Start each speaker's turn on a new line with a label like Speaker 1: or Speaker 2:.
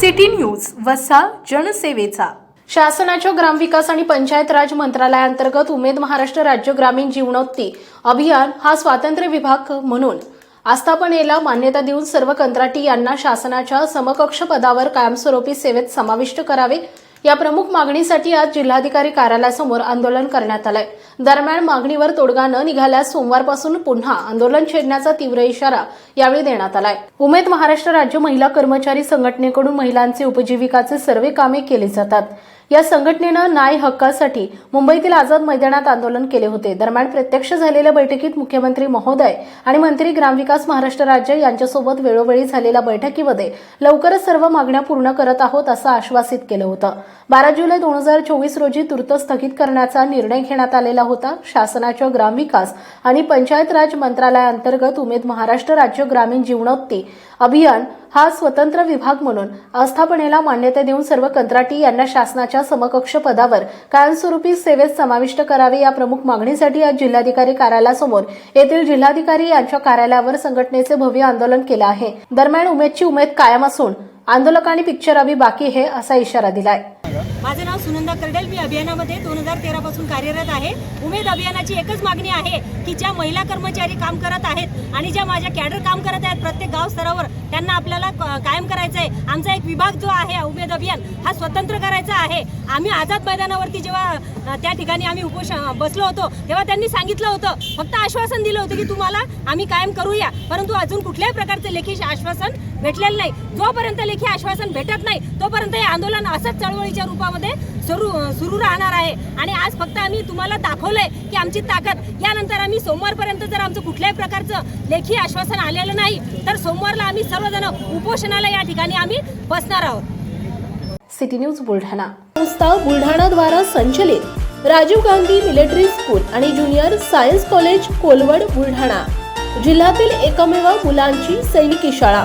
Speaker 1: City news वसा जनसेवेचा.
Speaker 2: शासनाच्या ग्रामविकास आणि पंचायत राज मंत्रालयाअंतर्गत उमेद महाराष्ट्र राज्य ग्रामीण जीवनोत्ती अभियान हा स्वातंत्र्य विभाग म्हणून आस्थापनेला मान्यता देऊन सर्व कंत्राटी यांना शासनाच्या समकक्ष पदावर कायमस्वरूपी सेवेत समाविष्ट करावे या प्रमुख मागणीसाठी आज जिल्हाधिकारी कार्यालयासमोर आंदोलन करण्यात आलंय. दरम्यान मागणीवर तोडगा न निघाल्यास सोमवारपासून पुन्हा आंदोलन छेडण्याचा तीव्र इशारा यावेळी देण्यात आलाय. उमेद महाराष्ट्र राज्य महिला कर्मचारी संघटनेकडून महिलांचे उपजीविकाचे सर्व कामे केली जातात. या संघटनेनं न्याय हक्कासाठी मुंबईतील आझाद मैदानात आंदोलन केले होते. दरम्यान प्रत्यक्ष झालेल्या बैठकीत मुख्यमंत्री महोदय आणि मंत्री ग्रामविकास महाराष्ट्र राज्य यांच्यासोबत वेळोवेळी झालेल्या बैठकीमध्ये लवकरच सर्व मागण्या पूर्ण करत आहोत असं आश्वासित केलं होतं. बारा जुलै दोन हजार चोवीस रोजी तूर्त स्थगित करण्याचा निर्णय घेण्यात आलेला होता. शासनाच्या ग्रामविकास आणि पंचायत राज मंत्रालयाअंतर्गत उमेद महाराष्ट्र राज्य ग्रामीण जीवनोत्ती अभियान हा स्वतंत्र विभाग म्हणून आस्थापनेला मान्यता देऊन सर्व कंत्राटी यांना शासनाच्या समकक्ष पदावर कायमस्वरूपी सेवेत समाविष्ट करावे या प्रमुख मागणीसाठी आज जिल्हाधिकारी कार्यालयासमोर येथील जिल्हाधिकारी यांच्या कार्यालयावर संघटनेचे भव्य आंदोलन केलं आहे. दरम्यान उमेदची उमेद कायम असून आंदोलकांनी पिक्चर अभी बाकी हे असा इशारा दिलाय.
Speaker 3: माझं नाव सुनंदा कर्डेल. मी अभियानामध्ये दोन हजार तेरापासून कार्यरत आहे. उमेद अभियानाची एकच मागणी आहे की ज्या महिला कर्मचारी काम करत आहेत आणि ज्या माझ्या कॅडर काम करत आहेत प्रत्येक गाव स्तरावर त्यांना आपल्याला कायम करायचं आहे आमचा एक विभाग जो आहे उमेद अभियान हा स्वतंत्र करायचा आहे. आम्ही आझाद मैदानावरती जेव्हा त्या ठिकाणी आम्ही उपोष बसलो होतो तेव्हा त्यांनी सांगितलं होतं फक्त आश्वासन दिलं होतं की तुम्हाला आम्ही कायम करूया. परंतु अजून कुठल्याही प्रकारचं लेखी आश्वासन भेटलेलं नाही. जोपर्यंत लेखी आश्वासन भेटत नाही तोपर्यंत हे आंदोलन असंच चळवळीच्या रूपामध्ये सुरू सुरू राहणार आहे. आणि आज फक्त आम्ही तुम्हाला दाखवलंय की आमची ताकद यानंतर आम्ही सोमवारपर्यंत जर आमचं कुठल्याही प्रकारचं लेखी आश्वासन आलेलं नाही तर सोमवारला आम्ही सर्वजण उपोषणाला या ठिकाणी आम्ही बसणार आहोत.
Speaker 2: City news Buldhana. संस्था बुलढाणाद्वारा संचलित राजीव गांधी मिलिटरी स्कूल आणि junior science college Kolwad Buldhana. जिल्ह्यातील एकमेव मुलांची सैनिकी शाळा.